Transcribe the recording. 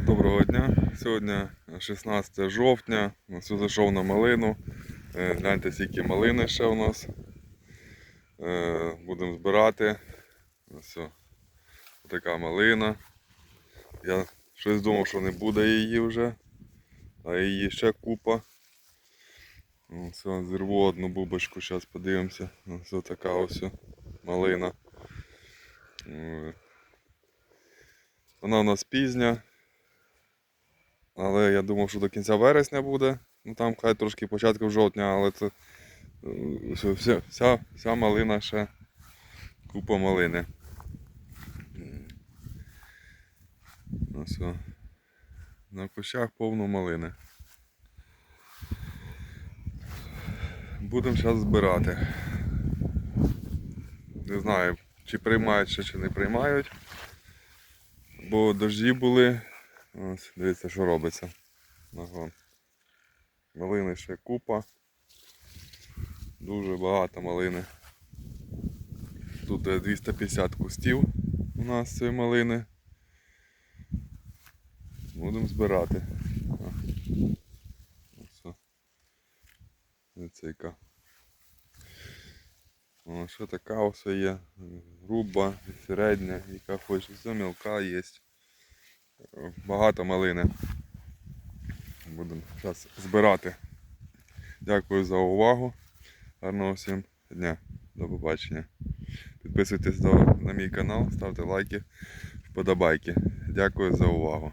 Доброго дня. Сьогодні 16 жовтня. Я зайшов на малину. Е, Гляньте, скільки малини ще у нас. Е, Будемо збирати. Ось о, така малина. Я щось думав, що не буде її вже, а її ще купа. Ось, о, зірву одну бубочку, зараз подивимося. Ось така ось малина. Е, Вона у нас пізня. Але я думав, що до кінця вересня буде. Ну там хай трошки початку жовтня, але це е, вся, вся, вся малина ще купа малини. Ось о. На кущах повно малини. Будемо зараз збирати. Не знаю, чи приймають ще, чи не приймають. Бо дожді були. Ось, дивіться, що робиться. Ага. Малини ще купа. Дуже багато малини. Тут е, 250 кустів у нас цієї малини. Будемо збирати. Ось. о. Що така ось є. Груба, середня, яка хоче. Все мілка є. Багато малини. Будемо зараз збирати. Дякую за увагу. Гарного всім дня. До побачення. Підписуйтесь на мій канал, ставте лайки, вподобайки. Дякую за увагу.